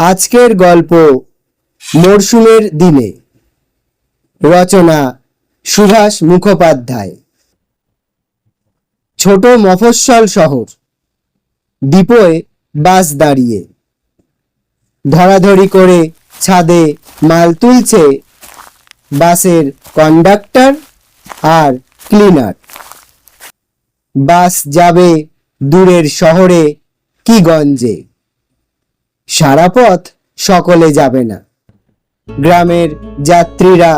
আজকের গল্প মরশুমের দিনে। রচনা সুভাষ মুখোপাধ্যায়। ছোট মফস্বল শহর। ডিপোয় বাস দাঁড়িয়ে। ধরাধরি করে ছাদে মাল তুলছে বাসের কন্ডাক্টর আর ক্লিনার। বাস যাবে দূরের শহরে কি গঞ্জে? সারা পথ সকলে যাবে না। গ্রামের যাত্রীরা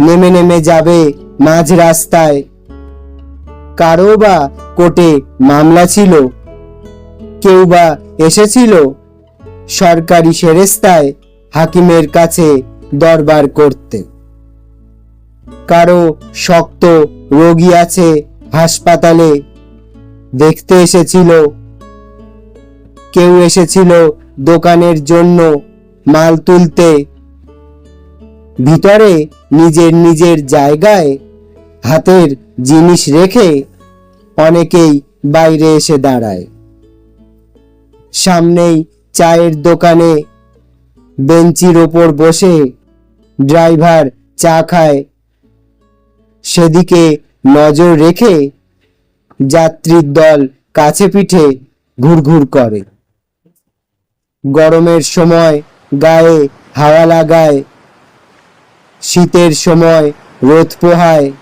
নেমে নেমে যাবে মাঝ রাস্তায় কারও বা কোর্টে মামলা ছিল, কেউ বা এসেছিল, সরকারি সেরেস্তায় হাকিমের কাছে দরবার করতে। কারও শক্ত রোগী আছে হাসপাতালে, দেখতে এসেছিল, কেউ এসেছিল দোকানের জন্য মাল তুলতে। ভিতরে নিজের নিজের জায়গায় হাতের জিনিস রেখে অনেকেই বাইরে এসে দাঁড়ায়। সামনেই চায়ের দোকানে বেঞ্চির ওপর বসে ড্রাইভার চা খায়। সেদিকে নজর রেখে যাত্রীর দল কাছে পিঠে ঘুরঘুর করে। গরমের সময় গায়ে হাওয়া লাগায়, শীতের সময় রোদ পোহায়।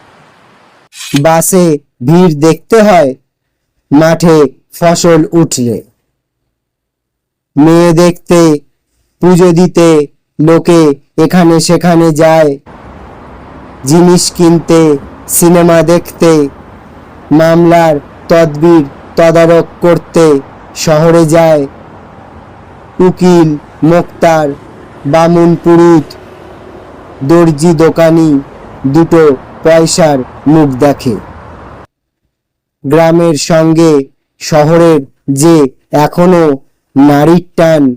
বাসে ভিড় দেখতে হয়, মাঠে ফসল উঠলে। মেয়ে দেখতে পুজো দিতে লোকে এখানে সেখানে যায়। জিনিস কিনতে, সিনেমা দেখতে, মামলার তদবির তদারক করতে শহরে যায়। উকিল, মোক্তার, বামুন পুরুত, দর্জি দোকানি, দুটো পয়সার মুখ দেখে। গ্রামের সঙ্গে শহরের যে এখনও নারীর টান,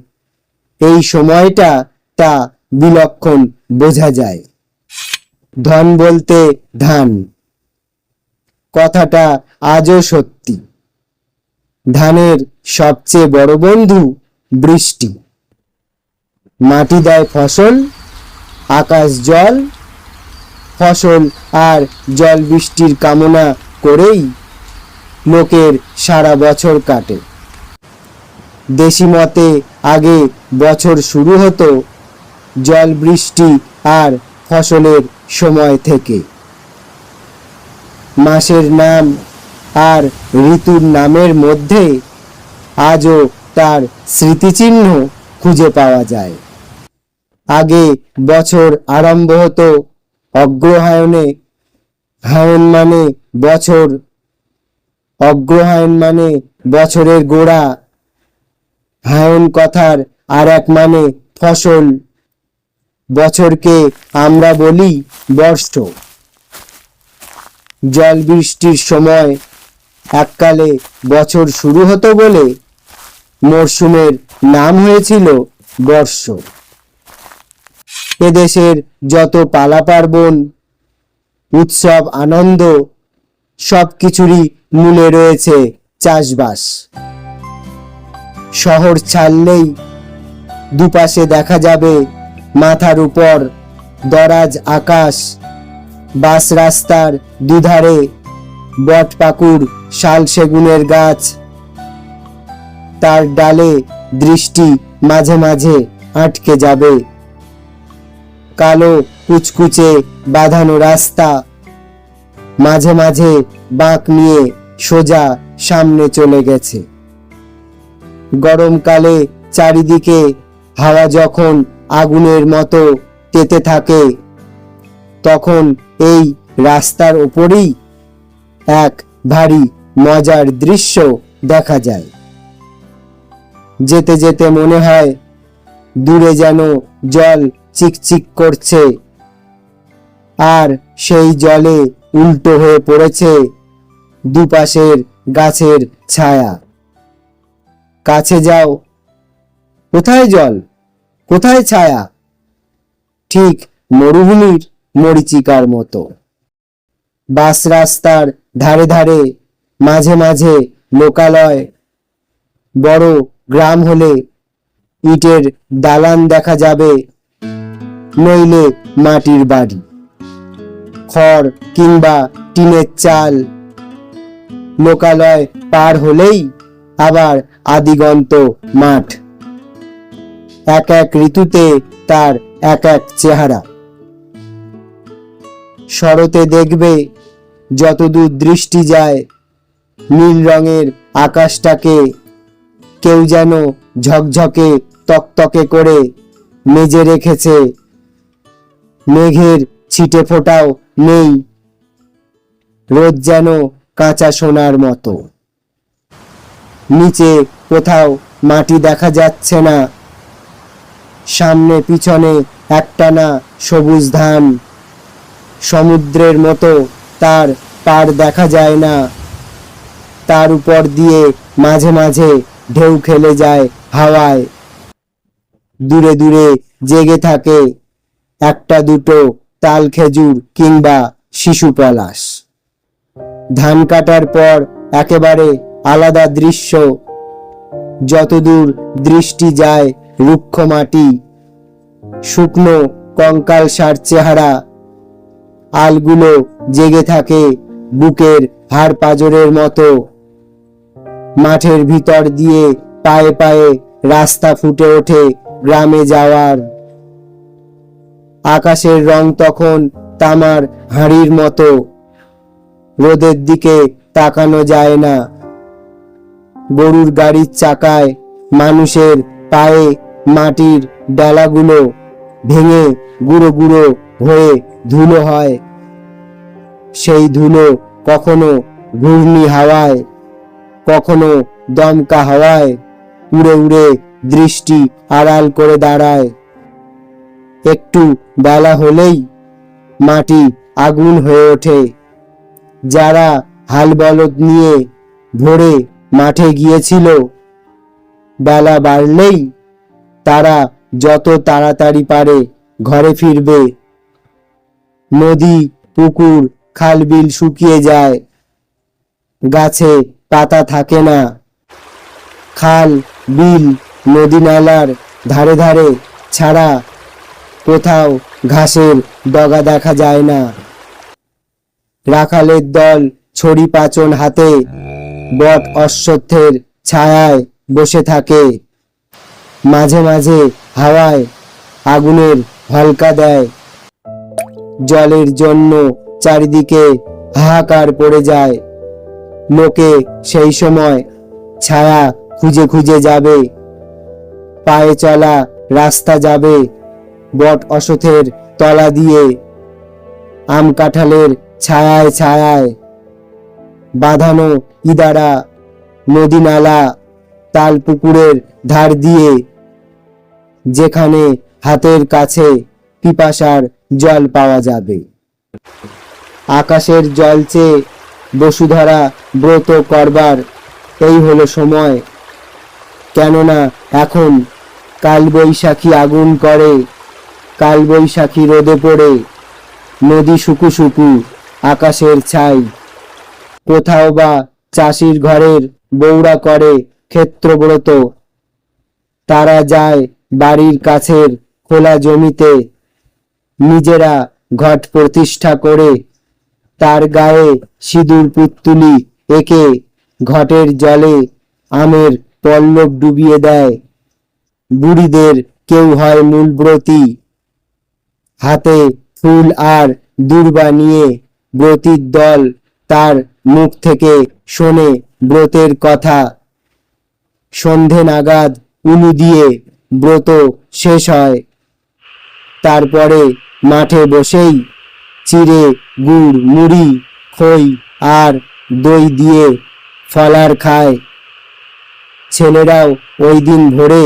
এই সময়টা তা বিলক্ষণ বোঝা যায়। ধন বলতে ধান। কথাটা আজও সত্যি। ধানের সবচেয়ে বড় বন্ধু বৃষ্টি। মাটি দেয় ফসল, আকাশ জল, ফসল আর জল বৃষ্টির কামনা করেই লোকের সারা বছর কাটে। দেশি মতে আগে বছর শুরু হতো জল বৃষ্টি আর ফসলের সময় থেকে। মাসের নাম আর ঋতুর নামের মধ্যে আজও তার স্মৃতিচিহ্ন খুঁজে পাওয়া যায়। আগে বছর আরম্ভ হতো অগ্রহায়ণে। হায়ন মানে বছর। অগ্রহায়ণ মানে বছরের গোড়া। হায়ন কথার আর এক মানে ফসল। বছরকে আমরা বলি বর্ষ জল বৃষ্টির সময় এককালে বছর শুরু হতো বলে মরশুমের নাম হয়েছিল বর্ষ এদেশের যত পালা পার্বণ উৎসব, আনন্দ সব কিছুরই মূলে রয়েছে চাষবাস। শহর ছাড়লেই দুপাশে দেখা যাবে মাথার উপর দরাজ আকাশ বাস রাস্তার দুধারে বট পাকুড় শাল সেগুনের গাছ তার ডালে দৃষ্টি মাঝে মাঝে আটকে যাবে। কালো কুচকুচে বাঁধানো রাস্তা। মাঝে মাঝে বাঁক নিয়ে সোজা সামনে চলে গেছে। গরমকালে চারিদিকে হাওয়া যখন আগুনের মতো তেতে থাকে, তখন এই রাস্তার ওপরেই এক ভারী মজার দৃশ্য দেখা যায়। যেতে যেতে মনে হয় দূরে যেন জল চিকচিক করছে। আর সেই জলে উল্টো হয়ে পড়েছে দুপাশের গাছের ছায়া। কাছে যাও। কোথায় জল? কোথায় ছায়া? ঠিক মরুভূমির মরিচিকার মতো। বাস রাস্তার ধারে ধারে, মাঝে মাঝে লোকালয়, বড় গ্রাম হলে ইটের দালান দেখা যাবে, নইলে মাটির বাড়ি। খড় কিংবা টিনের চাল লোকালয় পার হলেই আবার আদিগন্ত মাঠ। এক এক ঋতুতে তার এক এক চেহারা। শরতে দেখবে যতদূর দৃষ্টি যায়, নীল রঙের আকাশটাকে কেউ যেন ঝকঝকে তকতকে করে মেজে রেখেছে। মেঘের ছিটে ফোটাও নেই। রোদ যেন কাঁচা সোনার মতো। নিচে কোথাও মাটি দেখা যাচ্ছে না। সামনে পিছনে একটানা সবুজ ধান। সমুদ্রের মতো তার পার দেখা যায় না। তার উপর দিয়ে মাঝে মাঝে ঢেউ খেলে যায় হাওয়ায়। দূরে দূরে জেগে থাকে একটা দুটো তাল খেজুর কিংবা শিশু পলাশ। ধান কাটার পর একেবারে আলাদা দৃশ্য। যতদূর দৃষ্টি যায় রুক্ষ মাটি, শুকনো কঙ্কাল সার চেহারা, আলগুলো জেগে থাকে বুকের হাড় পাজরের মতো। মাঠের ভিতর দিয়ে পায়ে পায়ে রাস্তা ফুটে ওঠে গ্রামে যাওয়ার। আকাশের রং তখন তামার হাঁড়ির মতো। রোদের দিকে তাকানো যায় না। গরুর গাড়ির চাকায় মানুষের পায়ে মাটির ডালাগুলো ভেঙে গুঁড়ো গুঁড়ো হয়ে ধুলো হয়। সেই ধুলো কখনো ঘূর্ণি হাওয়ায় কখনো দমকা হাওয়ায় উড়ে উড়ে দৃষ্টি আড়াল করে দাঁড়ায়। একটু বেলা হলেই মাটি আগুন হয়ে ওঠে। যারা হাল বলদ নিয়ে ভোরে মাঠে গিয়েছিল, বেলা বাড়লেই তারা যত তাড়াতাড়ি পারে ঘরে ফিরবে। নদী, পুকুর খাল বিল শুকিয়ে যায়। গাছে পাতা থাকে না। খাল, বিল, নদী নালার ধারে ধারে ছাড়া কোথাও ঘাসের ডগা দেখা যায় না। রাখালের দল ছড়ি পাচন হাতে বট অশ্বত্থের ছায়ায় বসে থাকে। মাঝে মাঝে হাওয়ায় আগুনের হলকা দেয়। জলের জন্য চারিদিকে হাহাকার পড়ে যায়। লোকে সেই সময় ছায়া খুঁজে খুঁজে যাবে। পায়ে চলা রাস্তা যাবে বট অসথের তলা দিয়ে। আম কাঁঠালের ছায়ায় ছায়ায় বাঁধানো ইদারা নদী নালা তাল পুকুরের ধার দিয়ে। যেখানে হাতের কাছে পিপাসার জল পাওয়া যাবে। আকাশের জল চেয়ে বসুধরা ব্রত করবার। এই হলো সময়। কেননা এখন কালবৈশাখী আগুন করে, কালবৈশাখী রোদে পড়ে, নদী শুকু শুকু আকাশের ছাই। কোথাও বা চাষির ঘরের বৌড়া করে ক্ষেত্রব্রত। তারা যায় বাড়ির কাছের খোলা জমিতে, নিজেরা ঘট প্রতিষ্ঠা করে তার গায়ে সিঁদুর, পুত্তুলি একে ঘটের জলে আমের পল্লব ডুবিয়ে দেয়। বুড়িদের কেউ হয় মূলব্রতী। হাতে ফুল আর দূর্বা নিয়ে ব্রতীর দল তার মুখ থেকে শোনে ব্রতের কথা। সন্ধে নাগাদ উলু দিয়ে ব্রত শেষ হয়। তারপরে মাঠে বসেই চিড়ে, গুড়, মুড়ি, খই আর দই দিয়ে ফলার খায়। ছেলেরাও ওই দিন ভোরে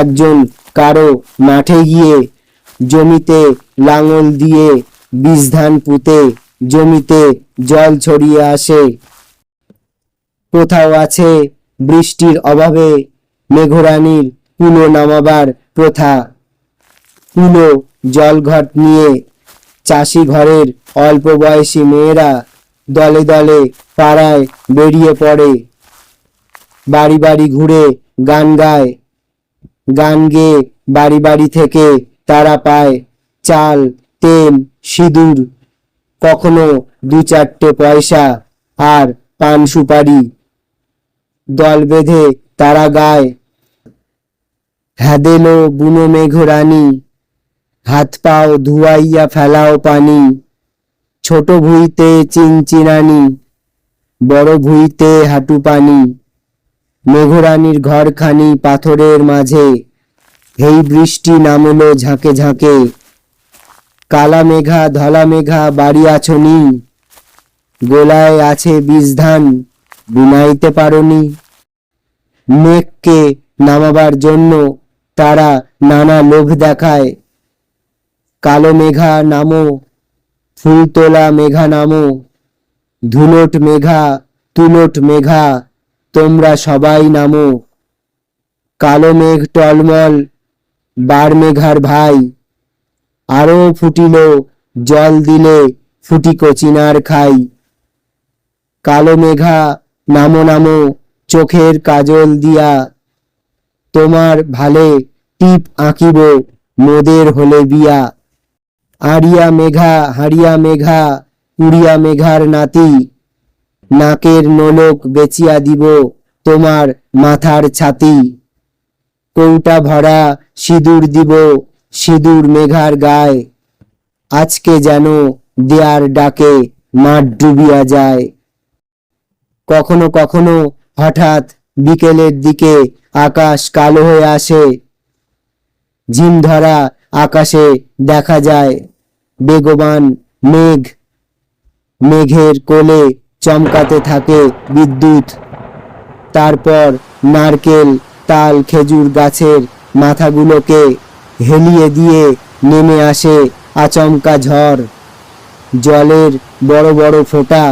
একজন কারও মাঠে গিয়ে জমিতে লাঙল দিয়ে বীজ ধান পুঁতে জমিতে জল ছড়িয়ে আসে। কোথাও আছে বৃষ্টির অভাবে মেঘরানির কুলো নামাবার প্রথা। কুলো জলঘট নিয়ে চাষি ঘরের অল্প বয়সী মেয়েরা দলে দলে পাড়ায় বেরিয়ে পড়ে। বাড়ি বাড়ি ঘুরে গান গায়। গান গেয়ে বাড়ি বাড়ি থেকে তারা পায় চাল, তেল, সিঁদুর। কখনো দু চারটে পয়সা আর পান সুপারি। দল বেঁধে তারা গায়। হ্যাদেলো, বুনো মেঘরানি হাত পাও ধুয়াইয়া ফেলাও পানি। ছোট ভুইতে চিনচিনানি বড় ভুইতে হাঁটু পানি। মেঘরানির ঘরখানি পাথরের মাঝে, হেই বৃষ্টি নামলো ঝাঁকে ঝাঁকে। কালা মেঘা ধলা মেঘা বাড়ি আছনি গোলায় আছে বীজ ধান, বুনাইতে পারনি মেঘকে নামাবার জন্য তারা নানা লোভ দেখায়। কালো মেঘা নামো ফুলতোলা মেঘা নামো, ধুলোট মেঘা, তুলোট মেঘা, তোমরা সবাই নামো। কালো মেঘ টলমল, বার মেঘার ভাই, আরও ফুটিল, জল দিলে ফুটি কচিনার খাই। কালো মেঘা নামো নামো, চোখের কাজল দিয়া, তোমার ভালে টিপ আঁকিব, মোদের হলে বিয়া। আড়িয়া মেঘা, হাড়িয়া মেঘা, উড়িয়া মেঘার নাতি। নাকের নোলক বেচিয়া দিব তোমার মাথার ছাতি। কৌটা ভরা সিঁদুর দিব সিঁদুর মেঘার গায়ে। আজকে যেন দেয়ার ডাকে মাঠ ডুবিয়া যায়। কখনো কখনো হঠাৎ বিকেলের দিকে আকাশ কালো হয়ে আসে। ঝিম ধরা আকাশে দেখা যায় বেগবান মেঘ। মেঘের কোলে চমকাতে থাকে বিদ্যুৎ। তারপর নারকেল, তাল, খেজুর গাছের মাথাগুলোকে হেলিয়ে দিয়ে নেমে আসে আচমকা ঝড়। জলের বড় বড় ফোঁটা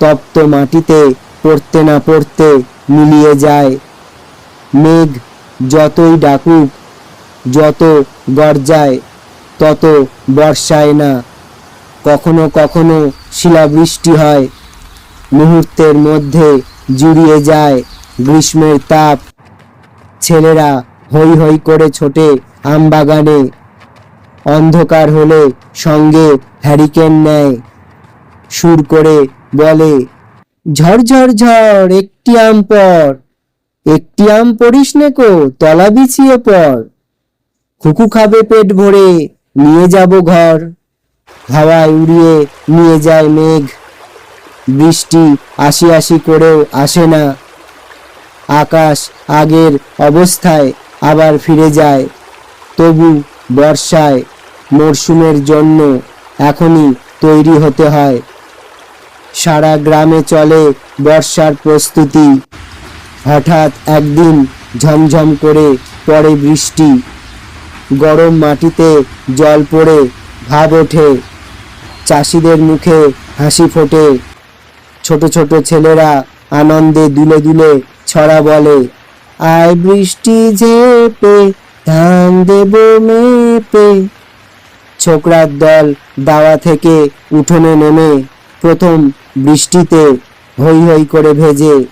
তপ্ত মাটিতে পড়তে না পড়তে মিলিয়ে যায়। মেঘ যতই ডাকুক যত গর্জায়, তত বর্ষায় না। কখনো কখনো শিলাবৃষ্টি হয়। মুহূর্তের মধ্যে জুড়িয়ে যায় গ্রীষ্মের তাপ। ছেলেরা হই হই করে ছোটে আমবাগানে। অন্ধকার হলে সঙ্গে হ্যারিকেন নেয়। সুর করে বলে, ঝড় ঝড় একটি আম পর। একটি আম পড়িস নেকো তলা বিছিয়ে পর। খুকু খাবে পেট ভরে, নিয়ে যাব ঘর। হাওয়ায় উড়িয়ে নিয়ে যায় মেঘ। বৃষ্টি আসি আসি করেও আসে না। আকাশ আগের অবস্থায় আবার ফিরে যায়। তবু বর্ষায় মরশুমের জন্য এখনই তৈরি হতে হয়। সারা গ্রামে চলে বর্ষার প্রস্তুতি। হঠাৎ একদিন ঝমঝম করে পড়ে বৃষ্টি। গরম মাটিতে জল পড়ে ভাব ওঠে। চাষিদের মুখে হাসি ফোটে। ছোট ছোট ছেলেরা আনন্দে দুলে দুলে ছড়া বলে। আয় বৃষ্টি ঝেপে, ধান দেব মেপে। ছোকরার দল দাওয়া থেকে উঠোনে নেমে, প্রথম বৃষ্টিতে হৈ হৈ করে ভেজে।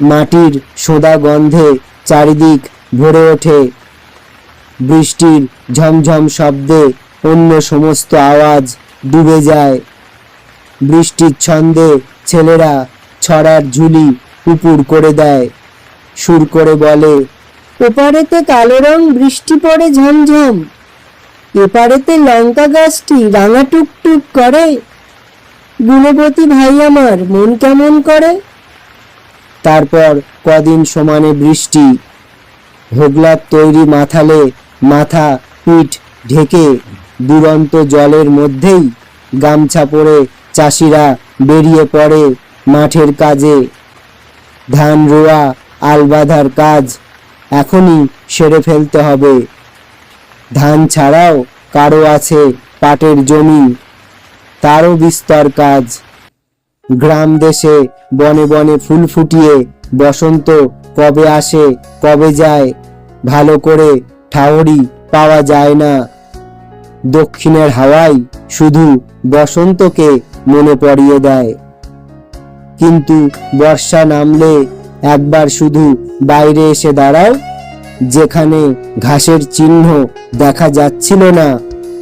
মাটির সোদা গন্ধে চারিদিক ভরে ওঠে। বৃষ্টির ঝমঝম শব্দে অন্য সমস্ত আওয়াজ ডুবে যায়। বৃষ্টির ছন্দে ছেলেরা ছড়ার ঝুলি উপুর করে দেয়। সুর করে বলে, ওপারেতে কালো রং, বৃষ্টি পড়ে ঝমঝম। এপারেতে লঙ্কা গাছটি রাঙা টুকটুক করে। গুণবতী ভাই আমার মন কেমন করে? তারপর কদিন সমানে বৃষ্টি হোগলার তৈরি মাথালে মাথা, পিঠ ঢেকে দুরন্ত জলের মধ্যেই গামছা পরে চাষিরা বেরিয়ে পড়ে মাঠের কাজে। ধান রোয়া, আল বাঁধার কাজ এখনই সেরে ফেলতে হবে। ধান ছাড়াও কারও আছে পাটের জমি, তারও বিস্তর কাজ। গ্রাম দেশে বনে বনে ফুল ফুটিয়ে বসন্ত কবে আসে, কবে যায়, ভালো করে ঠাহরি পাওয়া যায় না। দক্ষিণের হাওয়াই শুধু বসন্তকে মনে পড়িয়ে দেয়। কিন্তু বর্ষা নামলে একবার শুধু বাইরে এসে দাঁড়াও, যেখানে ঘাসের চিহ্ন দেখা যাচ্ছিল না।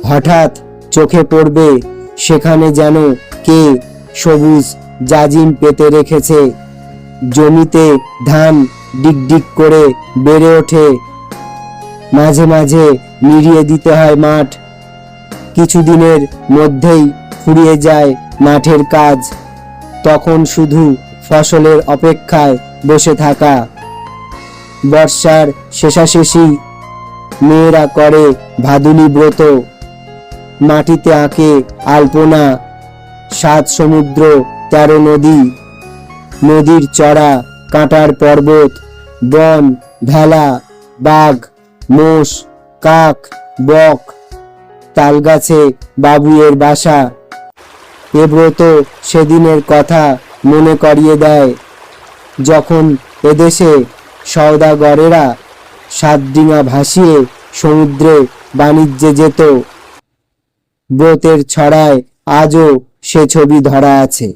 হঠাৎ চোখে পড়বে সেখানে যেন কে সবুজ জাজিম পেতে রেখেছে। জমিতে ধান ডিগডিগ করে বেড়ে ওঠে মাঝে মাঝে নিড়িয়ে দিতে হয় মাঠ। কিছুদিনের মধ্যেই ফুরিয়ে যায় মাঠের কাজ। তখন শুধু ফসলের অপেক্ষায় বসে থাকা। বর্ষার শেষাশেষি মেয়েরা করে ভাদুলি ব্রত। মাটিতে আঁকে আলপনা, সাত সমুদ্র, তেরো নদী। নদীর চড়া, কাঁটার পর্বত, বন, ভেলা, বাঘ মোষ, কাক, বক, তালগাছে বাবুয়ের বাসা। এ ব্রত সেদিনের কথা মনে করিয়ে দেয়। যখন এদেশে সওদাগরেরা সাতডিঙা ভাসিয়ে সমুদ্রে বাণিজ্যে যেত, ব্রতের ছড়ায় আজও সে ছবি ধরা আছে।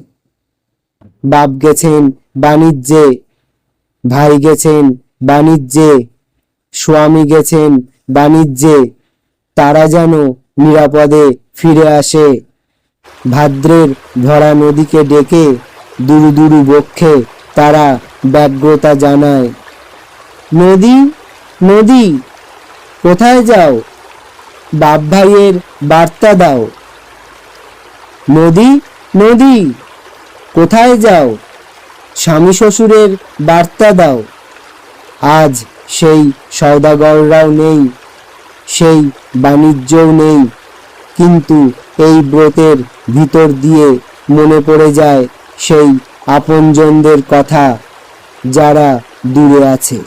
বাপ গেছেন বাণিজ্যে, ভাই গেছেন বাণিজ্যে। স্বামী গেছেন বাণিজ্যে, তারা যেন নিরাপদে ফিরে আসে। ভাদ্রের ভরা নদীকে ডেকে দুরু দুরু বক্ষে তারা ব্যগ্রতা জানায়। নদী নদী, কোথায় যাও? বাপ ভাইয়ের বার্তা দাও। নদী নদী, কোথায় যাও? স্বামী শ্বশুরের বার্তা দাও। আজ সেই সওদাগররাও নেই, সেই বাণিজ্যও নেই। কিন্তু এই ব্রতের ভিতর দিয়ে মনে পড়ে যায় সেই আপনজনদের কথা যারা দূরে আছে।